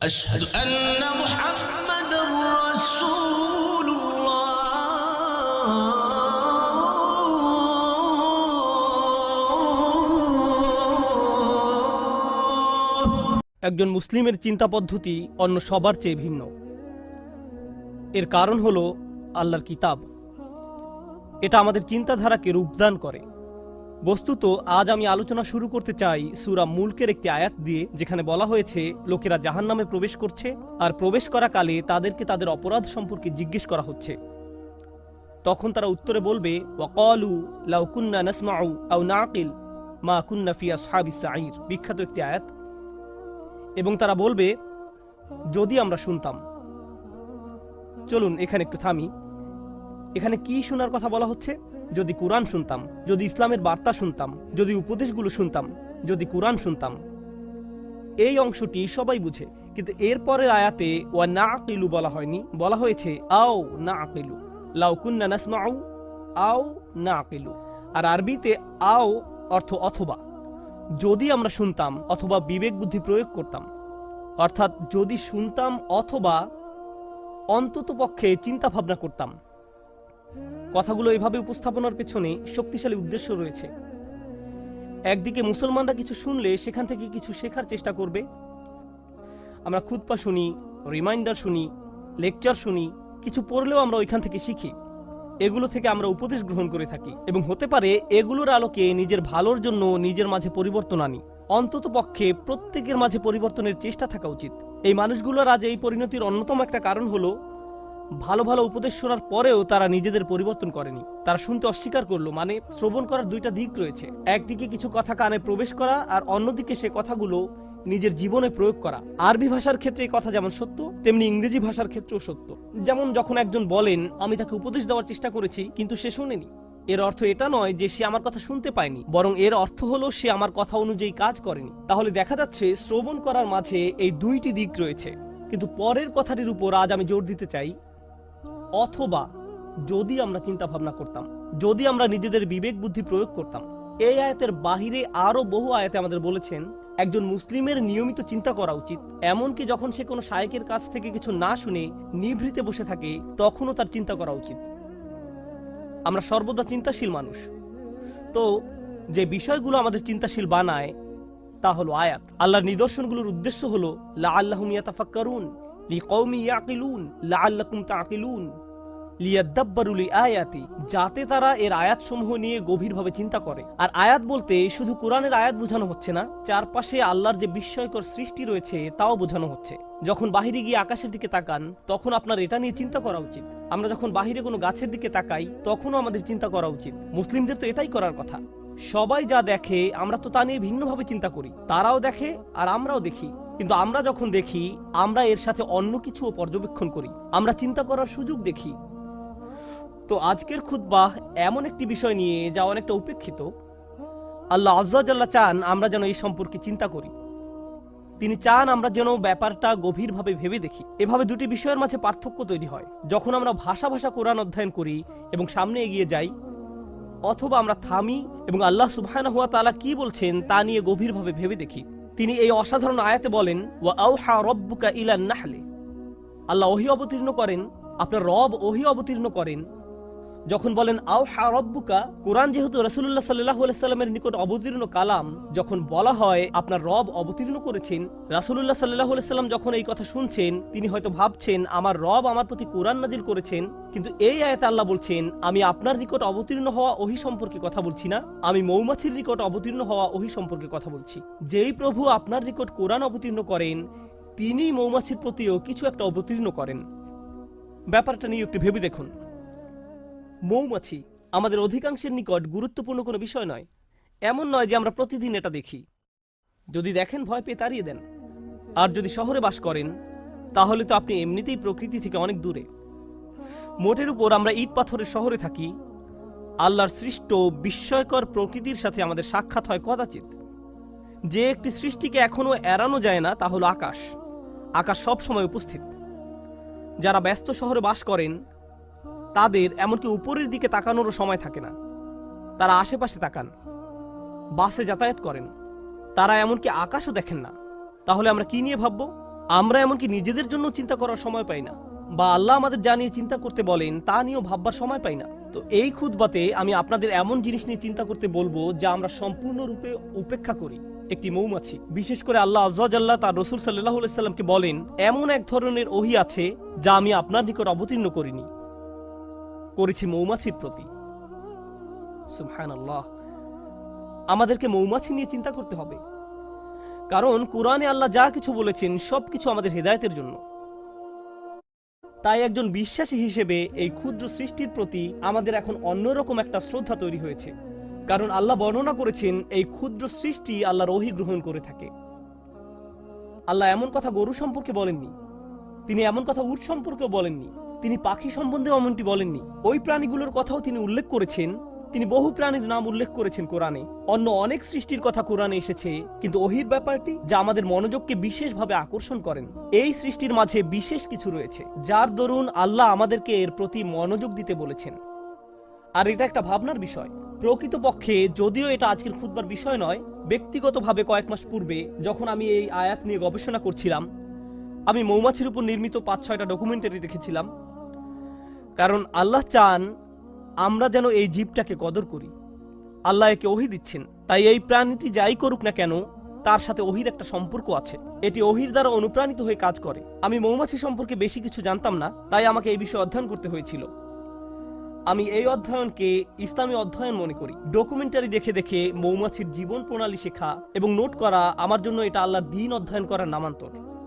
أشهد أن محمد رسول الله একজন মুসলিমের চিন্তা পদ্ধতি অন্য সবার চেয়ে ভিন্ন এর কারণ হল আল্লাহর কিতাব এটা আমাদের চিন্তাধারাকে রূপদান করে বস্তুত, আজ আমি আলোচনা শুরু করতে চাই সুরা মুলকের একটি আয়াত দিয়ে, যেখানে বলা হয়েছে, লোকেরা জাহান্নামে প্রবেশ করছে, আর প্রবেশ করাকালে তাদেরকে তাদের অপরাধ সম্পর্কে জিজ্ঞেস করা হচ্ছে। তখন তারা উত্তরে বলবে নাকিল মা কুন্না বিখ্যাত একটি আয়াত। এবং তারা বলবে, যদি আমরা শুনতাম। চলুন, এখানে একটু থামি। এখানে কি শোনার কথা বলা হচ্ছে? যদি কোরআন শুনতাম, যদি ইসলামের বার্তা শুনতাম, যদি উপদেশগুলো শুনতাম, যদি কোরআন শুনতাম। এই অংশটি সবাই বুঝে, কিন্তু এরপরের আয়াতে ওয়া না আকিলু বলা হয়নি, বলা হয়েছে, আও না আকিলু লাউকুন্না নাসমাউ, আও না আকিলু আর আরবিতে আও অর্থ অথবা। যদি আমরা শুনতাম অথবা বিবেক বুদ্ধি প্রয়োগ করতাম, অর্থাৎ যদি শুনতাম অথবা অন্তত পক্ষে চিন্তা ভাবনা করতাম কথাগুলো এভাবে উপস্থাপনার পেছনে শক্তিশালী উদ্দেশ্য রয়েছে। একদিকে মুসলমানরা কিছু শুনলে সেখান থেকে কিছু শেখার চেষ্টা করবে। আমরা খুদপা শুনি, রিমাইন্ডার শুনি, লেকচার শুনি, কিছু পড়লেও আমরা ওইখান থেকে শিখি। এগুলো থেকে আমরা উপদেশ গ্রহণ করে থাকি এবং হতে পারে এগুলোর আলোকে নিজের ভালোর জন্য নিজের মাঝে পরিবর্তন আনি। অন্তত পক্ষে প্রত্যেকের মাঝে পরিবর্তনের চেষ্টা থাকা উচিত। এই মানুষগুলোর আজ এই পরিণতির অন্যতম একটা কারণ হলো ভালো ভালো উপদেশ শোনার পরেও তারা নিজেদের পরিবর্তন করেনি। তারা শুনতে অস্বীকার করল মানে শ্রবণ করার দুইটা দিক রয়েছে। একদিকে কিছু কথা কানে প্রবেশ করা আর অন্যদিকে সে কথাগুলো নিজের জীবনে প্রয়োগ করা। আরবি ভাষার ক্ষেত্রে এই কথা যেমন সত্য, তেমনি ইংরেজি ভাষার ক্ষেত্রেও সত্য। যেমন যখন একজন বলেন, আমি তাকে উপদেশ দেওয়ার চেষ্টা করেছি, কিন্তু সে শুনেনি। এর অর্থ এটা নয় যে সে আমার কথা শুনতে পায়নি, বরং এর অর্থ হলো সে আমার কথা অনুযায়ী কাজ করেনি। তাহলে দেখা যাচ্ছে শ্রবণ করার মাঝে এই দুইটি দিক রয়েছে। কিন্তু পরের কথাটির উপর আজ আমি জোর দিতে চাই অথবা যদি আমরা চিন্তা ভাবনা করতাম, যদি আমরা নিজেদের বিবেক বুদ্ধি প্রয়োগ করতাম, এই আয়াতের বাহিরে আরও বহু আয়াতে আমাদের বলেছেন, একজন মুসলিমের নিয়মিত চিন্তা করা উচিত। এমনকি যখন সে কোনো শায়েকের কাছ থেকে কিছু না শুনে নিভৃতে বসে থাকে, তখনও তার চিন্তা করা উচিত। আমরা সর্বদা চিন্তাশীল মানুষ। তো যে বিষয়গুলো আমাদের চিন্তাশীল বানায়, তা হলো আয়াত। আল্লাহর নিদর্শনগুলোর উদ্দেশ্য হলো লা আল্লাহ আল্লাহুম ইয়াতাফাক্কারুন। লিকৌমি ইয়াকিলুন লাআল্লাকুম তাকিলুন লিয়াদ্দাব্বারু লিআয়াতি যাতে তারা এর আয়াতসমূহ নিয়ে গভীরভাবে চিন্তা করে। আর আয়াত বলতে শুধু কোরআনের আয়াত বোঝানো হচ্ছে না, চারপাশে আল্লাহর যে বিস্ময়কর সৃষ্টি রয়েছে, তাও বোঝানো হচ্ছে। যখন বাহিরে গিয়ে আকাশের দিকে তাকান, তখন আপনার এটা নিয়ে চিন্তা করা উচিত। আমরা যখন বাহিরে কোনো গাছের দিকে তাকাই, তখনও আমাদের চিন্তা করা উচিত। মুসলিমদের তো এটাই করার কথা। সবাই যা দেখে, আমরা তো তা নিয়ে ভিন্নভাবে চিন্তা করি। তারাও দেখে, আর আমরাও দেখি। কিন্তু আমরা যখন দেখি, আমরা এর সাথে অন্য কিছুও পর্যবেক্ষণ করি। আমরা চিন্তা করার সুযোগ দেখি। তো আজকের খুতবাহ এমন একটি বিষয় নিয়ে যা অনেকটা উপেক্ষিত। আল্লাহ আজ্লাহ চান আমরা যেন এই সম্পর্কে চিন্তা করি। তিনি চান আমরা যেন ব্যাপারটা গভীরভাবে ভেবে দেখি। এভাবে দুটি বিষয়ের মাঝে পার্থক্য তৈরি হয়। যখন আমরা ভাষা ভাষা কোরআন অধ্যয়ন করি এবং সামনে এগিয়ে যাই, অথবা আমরা থামি এবং আল্লাহ সুবহান হুয়া তালা কি বলছেন তা নিয়ে গভীরভাবে ভেবে দেখি। তিনি এই অসাধারণ আয়াতে বলেন আউহা নাহলে। আল্লাহ ওহি অবতীর্ণ করেন, আপনার রব ওহি অবতীর্ণ করেন যখন বলেন আও হা রব্বুকা, কোরআন যেহেতু রসুল্লাহ সাল্লাহ সাল্লামের নিকট অবতীর্ণ কালাম, যখন বলা হয় আপনার রব অবতীর্ণ করেছেন রাসুল্লাহ সাল্লাহ সাল্লাম যখন এই কথা শুনছেন, তিনি হয়তো ভাবছেন, আমার রব আমার প্রতি কোরআন নাজিল করেছেন, কিন্তু এই আয়াতে আল্লাহ বলছেন, আমি আপনার নিকট অবতীর্ণ হওয়া ওহি সম্পর্কে কথা বলছি না, আমি মৌমাছির নিকট অবতীর্ণ হওয়া ওহি সম্পর্কে কথা বলছি। যেই প্রভু আপনার নিকট কোরআন অবতীর্ণ করেন তিনি মৌমাছির প্রতিও কিছু একটা অবতীর্ণ করেন। ব্যাপারটা নিয়ে একটু ভেবে দেখুন। মৌমাছি আমাদের অধিকাংশের নিকট গুরুত্বপূর্ণ কোনো বিষয় নয়। এমন নয় যে আমরা প্রতিদিন এটা দেখি। যদি দেখেন, ভয় পেয়ে তাড়িয়ে দেন। আর যদি শহরে বাস করেন, তাহলে তো আপনি এমনিতেই প্রকৃতি থেকে অনেক দূরে। মোটের উপর আমরা ইট পাথরের শহরে থাকি। আল্লাহর সৃষ্ট বিস্ময়কর প্রকৃতির সাথে আমাদের সাক্ষাৎ হয় কদাচিৎ। যে একটি সৃষ্টিকে এখনও এড়ানো যায় না, তা হলো আকাশ। আকাশ সব সময় উপস্থিত। যারা ব্যস্ত শহরে বাস করেন তাদের এমনকি উপরের দিকে তাকানোরও সময় থাকে না। তারা আশেপাশে তাকান। বাসে যাতায়াত করেন। তারা এমনকি আকাশও দেখেন না। তাহলে আমরা কি নিয়ে ভাববো? আমরা এমনকি নিজেদের জন্য চিন্তা করার সময় পাই না। বা আল্লাহ আমাদের যা নিয়ে চিন্তা করতে বলেন, তা নিয়েও ভাববার সময় পাই না। তো এই খুতবাতে আমি আপনাদের এমন জিনিস নিয়ে চিন্তা করতে বলব, যা আমরা সম্পূর্ণরূপে উপেক্ষা করি। একটি মৌমাছি। বিশেষ করে আল্লাহ আজ্লাহ তার রসুল সাল্লাহ সাল্লামকে বলেন, এমন এক ধরনের ওহি আছে, যা আমি আপনার নিকট অবতীর্ণ করিনি। করেছি মৌমাছির প্রতি। আমাদেরকে মৌমাছি নিয়ে চিন্তা করতে হবে। কারণ কোরআনে আল্লাহ যা কিছু বলেছেন, সবকিছু আমাদের হেদায়েতের জন্য। তাই একজন বিশ্বাসী হিসেবে এই ক্ষুদ্র সৃষ্টির প্রতি আমাদের এখন অন্যরকম একটা শ্রদ্ধা তৈরি হয়েছে। কারণ আল্লাহ বর্ণনা করেছেন, এই ক্ষুদ্র সৃষ্টি আল্লাহ রহি গ্রহণ করে থাকে। আল্লাহ এমন কথা গরু সম্পর্কে বলেননি। তিনি এমন কথা উট সম্পর্কেও বলেননি। তিনি পাখি সম্বন্ধে অমনটি বলেননি। ওই প্রাণীগুলোর কথাও তিনি উল্লেখ করেছেন। তিনি বহু প্রাণীর নাম উল্লেখ করেছেন কোরআনে। অন্য অনেক সৃষ্টির কথা কোরআনে এসেছে, কিন্তু ওহির ব্যাপারটি যা আমাদের মনোযোগকে বিশেষভাবে আকর্ষণ করেন। এই সৃষ্টির মাঝে বিশেষ কিছু রয়েছে, যার দরুন আল্লাহ আমাদেরকে এর প্রতি মনোযোগ দিতে বলেছেন। আর এটা একটা ভাবনার বিষয়। প্রকৃতপক্ষে যদিও এটা আজকের খুদবার বিষয় নয়, ব্যক্তিগতভাবে কয়েক মাস পূর্বে যখন আমি এই আয়াত নিয়ে গবেষণা করছিলাম, আমি মৌমাছির উপর নির্মিত পাঁচ ছয়টা ডকুমেন্টারি দেখেছিলাম। কারণ আল্লাহ চান আমরা যেন এই জীবটাকে কদর করি। আল্লাহ একে ওহি দিচ্ছেন। তাই এই প্রাণীটি যাই করুক না কেন, তার সাথে ওহির একটা সম্পর্ক আছে। এটি ওহির দ্বারা অনুপ্রাণিত হয়ে কাজ করে। আমি মৌমাছি সম্পর্কে বেশি কিছু জানতাম না, তাই আমাকে এই বিষয়ে অধ্যয়ন করতে হয়েছিল। আমি এই অধ্যয়নকে ইসলামী অধ্যয়ন মনে করি। ডকুমেন্টারি দেখে দেখে মৌমাছির জীবন প্রণালী শেখা এবং নোট করা আমার জন্য এটা আল্লাহর দিন অধ্যয়ন করার নামান্তর।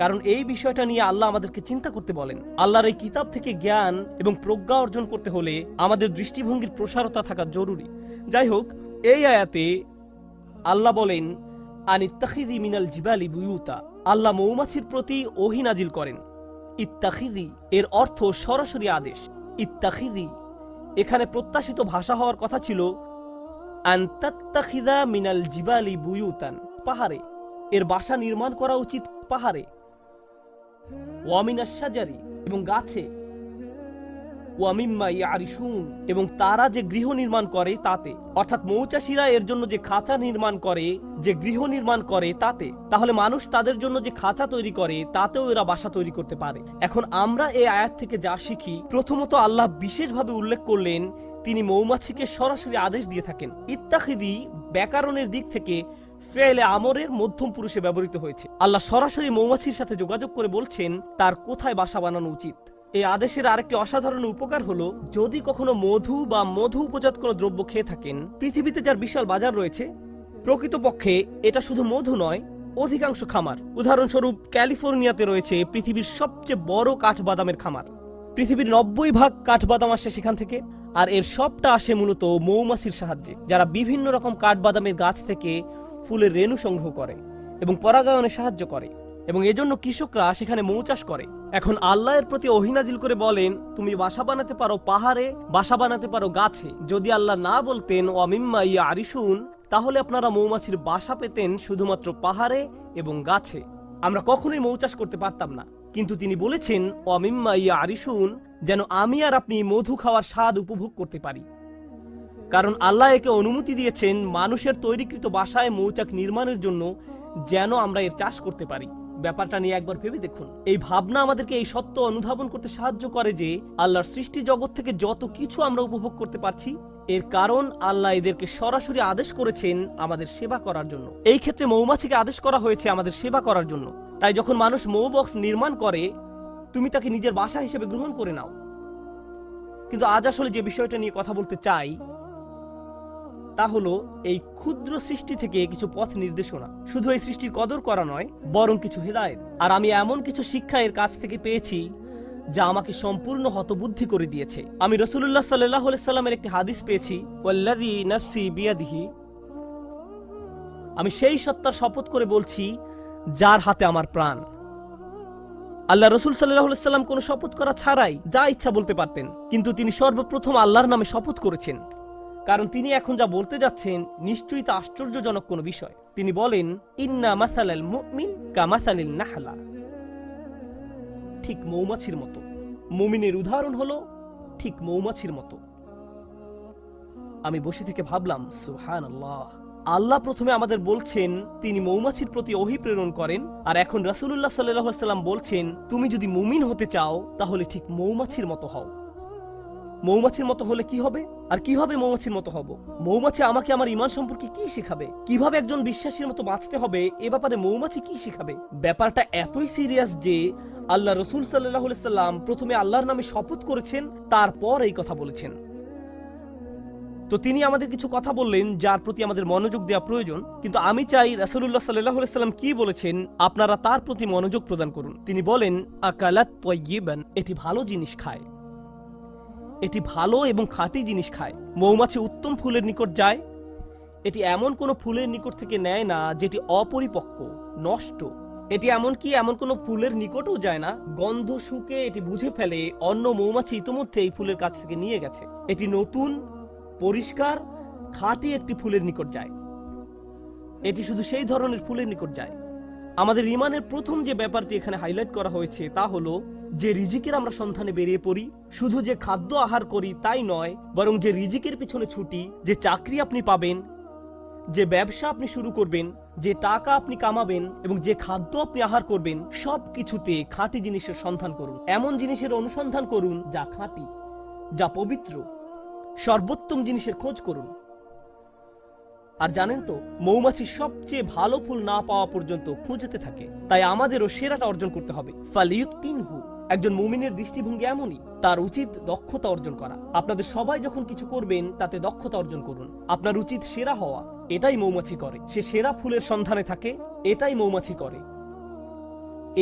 কারণ এই বিষয়টা নিয়ে আল্লাহ আমাদেরকে চিন্তা করতে বলেন। আল্লাহর এই কিতাব থেকে জ্ঞান এবং প্রজ্ঞা অর্জন করতে হলে আমাদের দৃষ্টিভঙ্গির প্রসারতা থাকা জরুরি। যাই হোক, এই আয়াতে আল্লাহ বলেন আনিত্তাখিদি মিনাল জিবালি বুয়ুতা। আল্লাহ মৌমাছির প্রতি ওহি নাজিল করেন। ইত্তাখিদি এর অর্থ সরাসরি আদেশ। ইত্তাখিদি এখানে প্রত্যাশিত ভাষা হওয়ার কথা ছিল মিনাল জিবালি বুয়ুতান। পাহাড়ে। এর বাসা নির্মাণ করা উচিত পাহাড়ে। ওয়ামিনাস সাজারি এবং গাছে। ওয়ামিম্মা ইয়ারিসুন এবং তারা যে গৃহ নির্মাণ করে তাতে। অর্থাৎ মৌচাষীরা এর জন্য যে খাঁচা নির্মাণ করে, যে গৃহ নির্মাণ করে তাতে। তাহলে মানুষ তাদের জন্য যে খাঁচা তৈরি করে, তাতেও এরা বাসা তৈরি করতে পারে। এখন আমরা এই আয়াত থেকে যা শিখি, প্রথমত আল্লাহ বিশেষভাবে উল্লেখ করলেন, তিনি মৌমাছিকে সরাসরি আদেশ দিয়ে থাকেন। ইত্তাখিদি ব্যাকরণের দিক থেকে ফেলে আমরের মধ্যম পুরুষে ব্যবহৃত হয়েছে। আল্লাহ সরাসরি মৌমাছির সাথে যোগাযোগ করে বলছেন, তার কোথায় বাসা বানানো উচিত? এই আদেশের আরেকটি অসাধারণ উপকার হলো, যদি কখনো মধু বা মধু উপজাত কোনো দ্রব্য খেয়ে থাকেন, পৃথিবীতে যার বিশাল বাজার রয়েছে, প্রকৃতপক্ষে এটা শুধু মধু নয়, অধিকাংশ খামার। উদাহরণস্বরূপ, ক্যালিফোর্নিয়াতে রয়েছে পৃথিবীর সবচেয়ে বড় কাঠবাদামের খামার। পৃথিবীর নব্বই ভাগ কাঠবাদাম আসে সেখান থেকে, আর এর সবটা আসে মূলত মৌমাছির সাহায্যে, যারা বিভিন্ন রকম কাঠবাদামের গাছ থেকে ফুলের রেণু সংগ্রহ করে এবং পরাগায়নে সাহায্য করে এবং এজন্য কৃষকরা সেখানে মৌ চাষ করে। এখন আল্লাহর প্রতি অহিনাজিল করে বলেন, তুমি বাসা বানাতে পারো পাহাড়ে, বাসা বানাতে পারো গাছে। যদি আল্লাহ না বলতেন অমিম্মা ইয়া আরিসুন তাহলে আপনারা মৌমাছির বাসা পেতেন শুধুমাত্র পাহাড়ে এবং গাছে। আমরা কখনোই মৌ চাষ করতে পারতাম না। কিন্তু তিনি বলেছেন অমিম্মা ইয়া আরিসুন যেন আমি আর আপনি মধু খাওয়ার স্বাদ উপভোগ করতে পারি। কারণ আল্লাহ একে অনুমতি দিয়েছেন মানুষের তৈরিকৃত বাসায় মৌচাক নির্মাণের জন্য যেন আমরা এর চাষ করতে পারি। ব্যাপারটা নিয়ে একবার ভেবে দেখুন। এই ভাবনা আমাদেরকে এই সত্য অনুধাবন করতে সাহায্য করে যে আল্লাহর সৃষ্টি জগৎ থেকে যত কিছু আমরা উপভোগ করতে পারছি, এর কারণ আল্লাহ এদেরকে সরাসরি আদেশ করেছেন আমাদের সেবা করার জন্য। এই ক্ষেত্রে মৌমাছিকে আদেশ করা হয়েছে আমাদের সেবা করার জন্য। তাই যখন মানুষ মৌ বক্স নির্মাণ করে, তুমি তাকে নিজের বাসা হিসেবে গ্রহণ করে নাও। কিন্তু আজ আসলে যে বিষয়টা নিয়ে কথা বলতে চাই তা হলো এই ক্ষুদ্র সৃষ্টি থেকে কিছু পথ নির্দেশনা। শুধু এই সৃষ্টির কদর করা নয়, বরং কিছু হেদায়েত। আর আমি এমন কিছু শিক্ষা এর কাছ থেকে পেয়েছি, যা আমাকে সম্পূর্ণ হতবুদ্ধি করে দিয়েছে। আমি রসুল্লাহ সাল্লাহ সাল্লামের একটি হাদিস পেয়েছি নাফসি বিয়াদিহি। আমি সেই সত্তার শপথ করে বলছি, যার হাতে আমার প্রাণ। আল্লাহ রসুল সাল্লাহ সাল্লাম কোনো শপথ করা ছাড়াই যা ইচ্ছা বলতে পারতেন, কিন্তু তিনি সর্বপ্রথম আল্লাহর নামে শপথ করেছেন। কারণ তিনি এখন যা বলতে যাচ্ছেন নিশ্চয়ই তা আশ্চর্যজনক কোনো বিষয়। তিনি বলেন, ইন্না মাসালাল মুমিন কা মাসালিল নাহলা। ঠিক মৌমাছির মতো। মুমিনের উদাহরণ হলো, ঠিক মৌমাছির মতো। আমি বসে থেকে ভাবলাম সুহান আল্লাহ আল্লাহ প্রথমে আমাদের বলছেন, তিনি মৌমাছির প্রতি অহি প্রেরণ করেন, আর এখন রাসুল্লাহ সাল্লাম বলছেন, তুমি যদি মুমিন হতে চাও, তাহলে ঠিক মৌমাছির মতো হও। মৌমাছির মতো হলে কি হবে? আর কীভাবে মৌমাছির মতো হব? মৌমাছি আমাকে আমার ইমান সম্পর্কে কি শেখাবে? কীভাবে একজন বিশ্বাসীর মতো বাঁচতে হবে? এ ব্যাপারে মৌমাছি কি শেখাবে? ব্যাপারটা এতই সিরিয়াস যে আল্লাহ রসুল সাল্লাহ সাল্লাম প্রথমে আল্লাহর নামে শপথ করেছেন, তারপর এই কথা বলেছেন। তো তিনি আমাদের কিছু কথা বললেন, যার প্রতি আমাদের মনোযোগ দেওয়া প্রয়োজন। কিন্তু আমি চাই রাসুল্লাহ সাল্লাহ সাল্লাম কি বলেছেন, আপনারা তার প্রতি মনোযোগ প্রদান করুন। তিনি বলেন, আকালাত এটি ভালো জিনিস খায়। এটি ভালো এবং খাঁটি জিনিস খায়। মৌমাছি উত্তম ফুলের নিকট যায়। এটি এমন কোনো ফুলের নিকট থেকে নেয় না, যেটি অপরিপক্ক, নষ্ট। এটি এমন কি এমন কোনো ফুলের নিকটও যায় না। গন্ধ শুকে এটি বুঝে ফেলে, অন্য মৌমাছি ইতোমধ্যে এই ফুলের কাছ থেকে নিয়ে গেছে। এটি নতুন, পরিষ্কার, খাঁটি একটি ফুলের নিকট যায়। এটি শুধু সেই ধরনের ফুলের নিকট যায়। আমাদের ইমানের প্রথম যে ব্যাপারটি এখানে হাইলাইট করা হয়েছে তা হলো যে রিজিকের আমরা সন্ধানে বেরিয়ে পড়ি, শুধু যে খাদ্য আহার করি তাই নয়, বরং যে রিজিকের পিছনে ছুটি, যে চাকরি আপনি পাবেন, যে ব্যবসা আপনি শুরু করবেন, যে টাকা আপনি কামাবেন এবং যে খাদ্য আপনি আহার করবেন, সব কিছুতে খাঁটি জিনিসের সন্ধান করুন। এমন জিনিসের অনুসন্ধান করুন যা খাঁটি, যা পবিত্র। সর্বোত্তম জিনিসের খোঁজ করুন। আর জানেন তো, মৌমাছি সবচেয়ে ভালো ফুল না পাওয়া পর্যন্ত খুঁজতে থাকে। তাই আমাদেরও সেরাটা অর্জন করতে হবে। ফালিউত একজন মুমিনের দৃষ্টিভঙ্গি এমনই, তার উচিত দক্ষতা অর্জন করা। আপনাদের সবাই যখন কিছু করবেন, তাতে দক্ষতা অর্জন করুন। আপনার উচিত সেরা হওয়া, এটাই মৌমাছি করে। সে সেরা ফুলের সন্ধানে থাকে, এটাই মৌমাছি করে।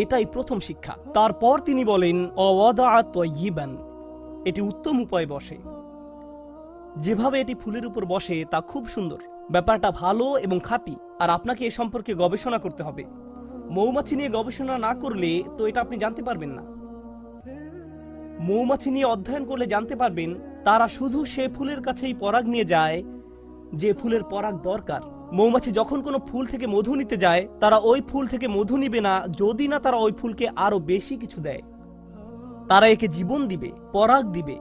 এটাই প্রথম শিক্ষা। তারপর তিনি বলেন অওয়াদা তয়িবান। এটি উত্তম উপায়ে বসে। যেভাবে এটি ফুলের উপর বসে, তা খুব সুন্দর। ব্যাপারটা ভালো এবং খাঁটি, আর আপনাকে এ সম্পর্কে গবেষণা করতে হবে। মৌমাছি নিয়ে গবেষণা না করলে তো এটা আপনি জানতে পারবেন না। মৌমাছি নিয়ে অধ্যয়ন করলে জানতে পারবেন, তারা শুধু সে ফুলের কাছেই পরাগ নিয়ে যায়, যে ফুলের পরাগ দরকার। মৌমাছি যখন কোনো ফুল থেকে মধু নিতে যায়, তারা ওই ফুল থেকে মধু নিবে না, যদি না তারা ওই ফুলকে আরও বেশি কিছু দেয়। তারা একে জীবন দিবে, পরাগ দিবে।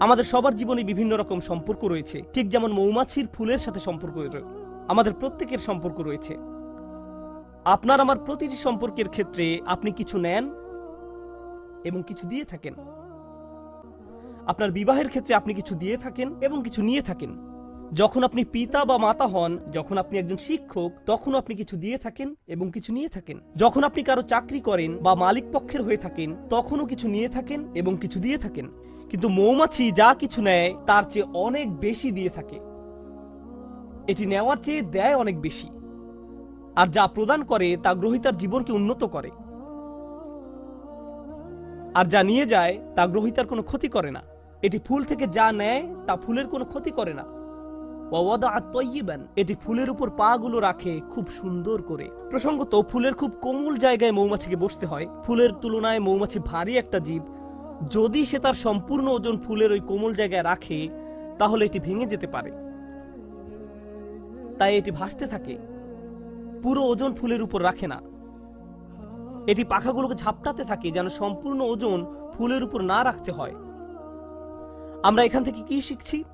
আমাদের সবার জীবনে বিভিন্ন রকম সম্পর্ক রয়েছে। ঠিক যেমন মৌমাছির ফুলের সাথে সম্পর্ক আমাদের প্রত্যেকের সম্পর্ক রয়েছে। আপনার আমার প্রতিটি সম্পর্কের ক্ষেত্রে আপনি কিছু নেন এবং কিছু দিয়ে থাকেন। আপনার বিবাহের ক্ষেত্রে আপনি কিছু দিয়ে থাকেন এবং কিছু নিয়ে থাকেন। যখন আপনি পিতা বা মাতা হন, যখন আপনি একজন শিক্ষক, তখন আপনি কিছু দিয়ে থাকেন এবং কিছু নিয়ে থাকেন। যখন আপনি কারও চাকরি করেন বা মালিক পক্ষের হয়ে থাকেন, তখনও কিছু নিয়ে থাকেন এবং কিছু দিয়ে থাকেন। কিন্তু মৌমাছি যা কিছু নেয়, তার চেয়ে অনেক বেশি দিয়ে থাকে। এটি নেওয়ার চেয়ে দেয় অনেক বেশি। আর যা প্রদান করে, তা গ্রহিতার জীবনকে উন্নত করে। আর যা নিয়ে যায়, তা গ্রহিতার কোনো ক্ষতি করে না। এটি ফুল থেকে যা নেয়, তা ফুলের কোনো ক্ষতি করে না। এটি ফুলের উপর পা গুলো রাখে, খুব সুন্দর করে। প্রসঙ্গত, ফুলের খুব কোমল জায়গায় মৌমাছিকে বসতে হয়। ফুলের তুলনায় মৌমাছি ভারী একটা জীব। যদি সে তার সম্পূর্ণ ওজন ফুলের ওই কোমল জায়গায় রাখে, তাহলে এটি ভেঙে যেতে পারে। তাই এটি ভাসতে থাকে। পুরো ওজন ফুলের উপর রাখে না। এটি পাখাগুলোকে ঝাপটাতে থাকে যেন সম্পূর্ণ ওজন ফুলের উপর না রাখতে হয়। আমরা এখান থেকে কি শিখছি?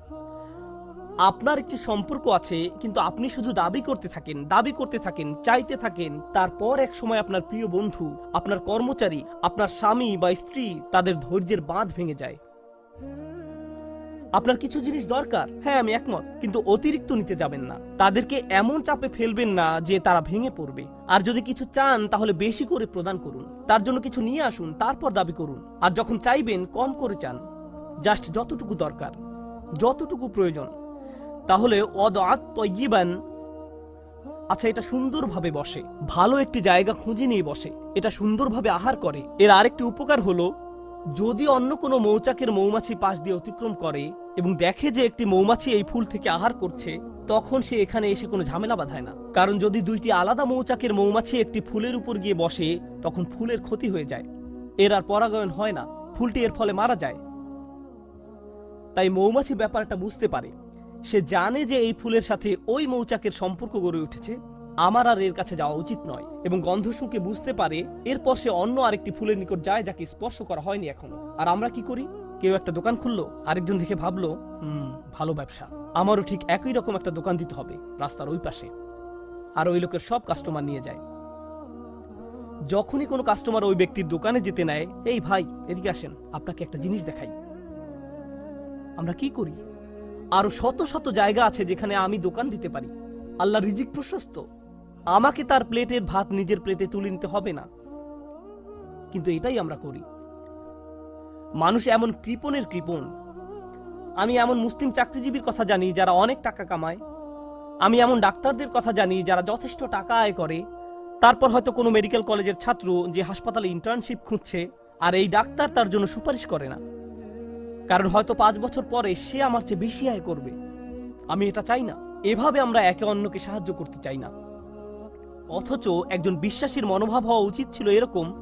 আপনার একটি সম্পর্ক আছে, কিন্তু আপনি শুধু দাবি করতে থাকেন, দাবি করতে থাকেন, চাইতে থাকেন, তারপর এক সময় আপনার প্রিয় বন্ধু, আপনার কর্মচারী, আপনার স্বামী বা স্ত্রী তাদের ধৈর্যের বাঁধ ভেঙে যায়। আপনার কিছু জিনিস দরকার? হ্যাঁ আমি একমত, কিন্তু অতিরিক্ত নিতে যাবেন না। তাদেরকে এমন চাপে ফেলবেন না যে তারা ভেঙে পড়বে। আর যদি কিছু চান, তাহলে বেশি করে প্রদান করুন। তার জন্য কিছু নিয়ে আসুন, তারপর দাবি করুন। আর যখন চাইবেন, কম করে চান। জাস্ট যতটুকু দরকার, যতটুকু প্রয়োজন। তাহলে অদাত তয়িবান। আচ্ছা এটা সুন্দরভাবে বসে। ভালো একটি জায়গা খুঁজে নিয়ে বসে। এটা সুন্দরভাবে আহার করে। এর আরেকটি উপকার হলো, যদি অন্য কোনো মৌচাকের মৌমাছি পাশ দিয়ে অতিক্রম করে এবং দেখে যে একটি মৌমাছি এই ফুল থেকে আহার করছে, তখন সে এখানে এসে কোনো ঝামেলা বাঁধায় না। কারণ যদি দুইটি আলাদা মৌচাকের মৌমাছি একটি ফুলের উপর গিয়ে বসে, তখন ফুলের ক্ষতি হয়ে যায়। এর আর পরাগায়ন হয় না। ফুলটি এর ফলে মারা যায়। তাই মৌমাছি ব্যাপারটা বুঝতে পারে। সে জানে যে এই ফুলের সাথে ওই মৌচাকের সম্পর্ক গড়ে উঠেছে। আমার আর এর কাছে যাওয়া উচিত নয় এবং গন্ধ শুকে বুঝতে পারে এরপর সে অন্য আরেকটি ফুলের নিকট যায় যাকে স্পর্শ করা হয়নি এখনও। আর আমরা কি করি? কেউ একটা দোকান খুললো, আরেকজন দেখে ভাবলো, হুম, ভালো ব্যবসা। আমারও ঠিক একই রকম একটা দোকান দিতে হবে, রাস্তার ওই পাশে। আর ওই লোকের সব কাস্টমার নিয়ে যায়। যখনই কোনো কাস্টমার ওই ব্যক্তির দোকানে যেতে নেয়, এই ভাই, এদিকে আসেন, আপনাকে একটা জিনিস দেখাই। আমরা কি করি? আরও শত শত জায়গা আছে যেখানে আমি দোকান দিতে পারি। আল্লাহ রিজিক প্রশস্ত। আমাকে তার প্লেটের ভাত নিজের প্লেটে তুলে নিতে হবে না। কিন্তু এটাই আমরা করি। মানুষ এমন কৃপণের কৃপণ। আমি এমন মুসলিম চাকরিজীবীর কথা জানি যারা অনেক টাকা কামায়। আমি এমন ডাক্তারদের কথা জানি যারা যথেষ্ট টাকা আয় করে। তারপর হয়তো কোনো মেডিকেল কলেজের ছাত্র যে হাসপাতালে ইন্টার্নশিপ খুঁজছে আর এই ডাক্তার তার জন্য সুপারিশ করে না। কারণ হয়তো পাঁচ বছর পরে সে আমার চেয়ে বেশি আয় করবে। আমি এটা চাই না। এভাবে আমরা একে অন্যকে সাহায্য করতে চাই না। অথচ একজন বিশ্বাসীর মনোভাব হওয়া উচিত ছিল এরকম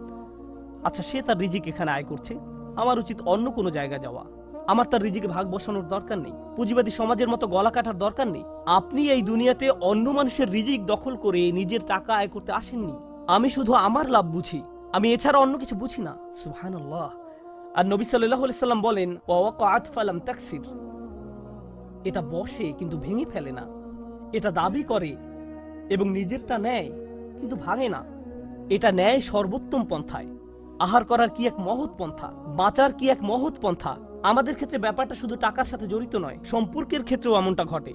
আচ্ছা সে তার রিজিক এখানে আয় করছে। আমার উচিত অন্য কোনো জায়গা যাওয়া। আমার তার রিজিকে ভাগ বসানোর দরকার নেই। পুঁজিবাদী সমাজের মতো গলা কাটার দরকার নেই। আপনি এই দুনিয়াতে অন্য মানুষের রিজিক দখল করে নিজের টাকা আয় করতে আসেননি। আমি শুধু আমার লাভ বুঝি। আমি এছাড়া অন্য কিছু বুঝি না। সুবহানাল্লাহ। আর নবী সাল্লাম বলেন তাকসির। এটা বসে কিন্তু ভেঙে ফেলে না। এটা দাবি করে এবং নিজেরটা নেয় কিন্তু ভাঙে না। এটা ন্যায় সর্বোত্তম পন্থায়। আহার করার কি এক মহৎ পন্থা? বাঁচার কি এক মহৎ পন্থা? আমাদের ক্ষেত্রে ব্যাপারটা শুধু টাকার সাথে জড়িত নয়, সম্পর্কের ক্ষেত্রেও এমনটা ঘটে।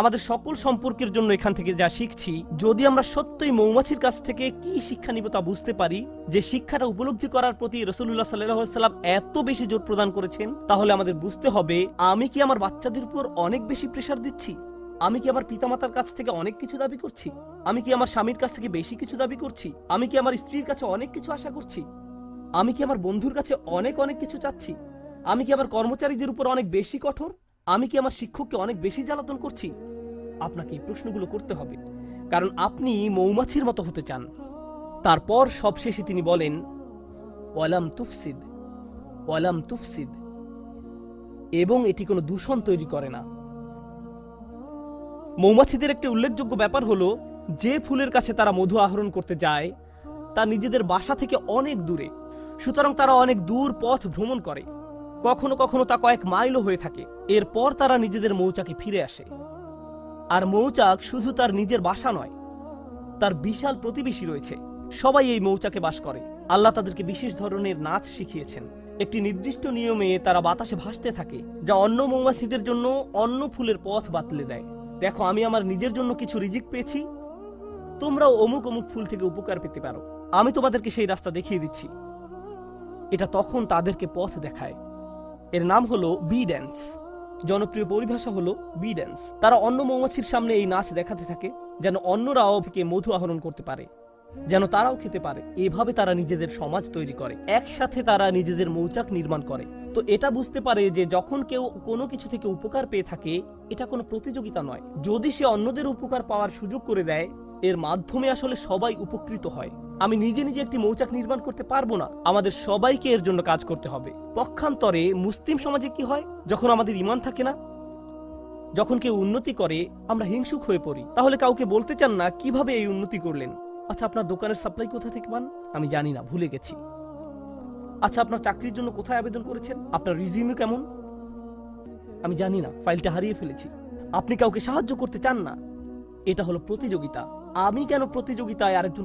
আমাদের সকল সম্পর্কের জন্য এখান থেকে যা শিখছি, যদি আমরা সত্যই মৌমাছির কাছ থেকে কি শিক্ষা নিব তা বুঝতে পারি, যে শিক্ষাটা উপলব্ধি করার প্রতি রসুল্লাহ সাল্লাম এত বেশি জোর প্রদান করেছেন, তাহলে আমাদের বুঝতে হবে, আমি কি আমার বাচ্চাদের উপর অনেক বেশি প্রেশার দিচ্ছি? আমি কি আমার পিতামাতার কাছ থেকে অনেক কিছু দাবি করছি? আমি কি আমার স্বামীর কাছ থেকে বেশি কিছু দাবি করছি? আমি কি আমার স্ত্রীর কাছে অনেক কিছু আশা করছি? আমি কি আমার বন্ধুর কাছে অনেক অনেক কিছু চাচ্ছি? আমি কি আমার কর্মচারীদের উপর অনেক বেশি কঠোর? আমি কি আমার শিক্ষককে অনেক বেশি জ্বালাতন করছি? আপনাকে এই প্রশ্নগুলো করতে হবে। কারণ আপনি মৌমাছির মতো হতে চান। তারপর সবশেষে তিনি বলেন, ওয়ালাম তুফসিদ ওয়ালাম তুফসিদ। এবং এটি কোনো দূষণ তৈরি করে না। মৌমাছিদের একটি উল্লেখযোগ্য ব্যাপার হলো, যে ফুলের কাছে তারা মধু আহরণ করতে যায়, তা নিজেদের বাসা থেকে অনেক দূরে। সুতরাং তারা অনেক দূর পথ ভ্রমণ করে। কখনো কখনো তা কয়েক মাইলও হয়ে থাকে। এরপর তারা নিজেদের মৌচাকে ফিরে আসে। আর মৌচাক শুধু তার নিজের বাসা নয়, তার বিশাল প্রতিবেশী রয়েছে। সবাই এই মৌচাকে বাস করে। আল্লাহ তাদেরকে বিশেষ ধরনের নাচ শিখিয়েছেন। একটি নির্দিষ্ট নিয়মে তারা বাতাসে ভাসতে থাকে, যা অন্য মৌমাছিদের জন্য অন্য ফুলের পথ বাতলে দেয়। দেখো, আমি আমার নিজের জন্য কিছু রিজিক পেয়েছি। তোমরাও অমুক অমুক ফুল থেকে উপকার পেতে পারো। আমি তোমাদেরকে সেই রাস্তা দেখিয়ে দিচ্ছি। এটা তখন তাদেরকে পথ দেখায়। এর নাম হলো বি ড্যান্স। জনপ্রিয় পরিভাষা হলো বি ড্যান্স। তারা অন্য মৌমাছির সামনে এই নাচ দেখাতে থাকে, যেন অন্যরাও থেকে মধু আহরণ করতে পারে, যেন তারাও খেতে পারে। এভাবে তারা নিজেদের সমাজ তৈরি করে। একসাথে তারা নিজেদের মৌচাক নির্মাণ করে। তো এটা বুঝতে পারে যে যখন কেউ কোনো কিছু থেকে উপকার পেয়ে থাকে, এটা কোনো প্রতিযোগিতা নয়। যদি সে অন্যদের উপকার পাওয়ার সুযোগ করে দেয়, এর মাধ্যমে আসলে সবাই উপকৃত হয়। আমি নিজে নিজে একটি মৌচাক নির্মাণ করতে পারব না। আমাদের সবাইকে এর জন্য কাজ করতে হবে। পক্ষান্তরে মুসলিম সমাজে কি হয়? যখন আমাদের ইমান থাকে না, যখন কেউ উন্নতি করে, আমরা হিংসুক হয়ে পড়ি। তাহলে কাউকে বলতে চান না কীভাবে এই উন্নতি করলেন? আচ্ছা আপনার দোকানের সাপ্লাই কোথা থেকে পান? আমি জানি না, ভুলে গেছি। আচ্ছা আপনার চাকরির জন্য কোথায় আবেদন করেছেন? আপনার রিজিউমিউ কেমন? আমি জানি না, ফাইলটা হারিয়ে ফেলেছি। আপনি কাউকে সাহায্য করতে চান না? এটা হলো প্রতিযোগিতা। আমি কেন প্রতিযোগিতায় আরেকজনকে